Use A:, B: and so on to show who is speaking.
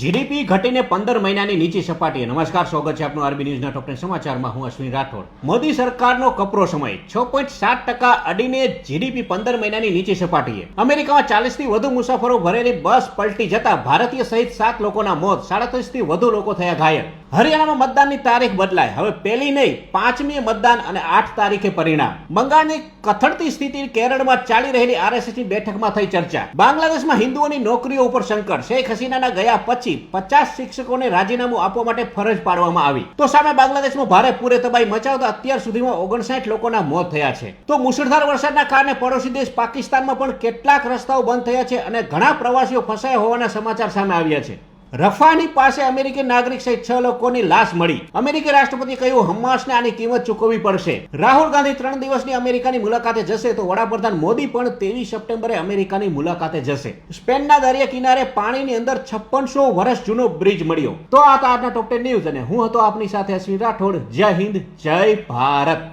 A: GDP ઘટીને પંદર મહિનાની નીચી સપાટીએ નમસ્કાર, સ્વાગત છે આપનું આરબી ન્યૂઝના ટોપ સમાચારમાં. હું અશ્વિન રાઠોડ. મોદી સરકારનો કપરો સમય. છ પોઈન્ટ સાત ટકા અડીને જીડીપી પંદર મહિનાની નીચી સપાટીએ. અમેરિકામાં ચાલીસથી વધુ મુસાફરો ભરેલી બસ પલટી જતા ભારતીય સહિત સાત લોકોના મોત સાડત્રીસથી વધુ લોકો થયા ઘાયલ. હરિયાણામાં મતદાનની તારીખ બદલાય. હવે પહેલી નહીં, પાંચમી મતદાન અને આઠ તારીખે પરિણામ. બંગાળની કથળતી સ્થિતિ કેરળમાં ચાલી રહેલી આરએસએસની બેઠકમાં થઈ ચર્ચા. બાંગ્લાદેશમાં હિન્દુઓની નોકરીઓ ઉપર સંકટ. શેખ હસીનાના ગયા પછી પચાસ શિક્ષકોને રાજીનામું આપવા માટે ફરજ પાડવામાં આવી. તો સામે બાંગ્લાદેશમાં ભારે પૂરે તબાહી મચાવતા અત્યાર સુધીમાં ઓગણસાઠ લોકોના મોત થયા છે. તો મુશળધાર વરસાદના કારણે પડોશી દેશ પાકિસ્તાનમાં પણ કેટલાક રસ્તાઓ બંધ થયા છે અને ઘણા પ્રવાસીઓ ફસાયા હોવાના સમાચાર સામે આવ્યા છે. રફાની પાસે અમેરિકી નાગરિક સહિત છ લોકોની લાશ મળી. અમેરિકી રાષ્ટ્રપતિ કહ્યું, હમાસને આની કિંમત ચૂકવવી પડશે. રાહુલ ગાંધી ત્રણ દિવસની અમેરિકાની મુલાકાતે જશે તો વડાપ્રધાન મોદી પણ ત્રેવીસ સપ્ટેમ્બરે અમેરિકાની મુલાકાતે જશે. સ્પેનના દરિયા કિનારે પાણીની અંદર છપ્પનસો વર્ષ જૂનો બ્રિજ મળ્યો. તો આ તો આજના ટોપ ન્યૂઝ અને હું હતો આપની સાથે અશ્વિન રાઠોડ. જય હિન્દ, જય ભારત.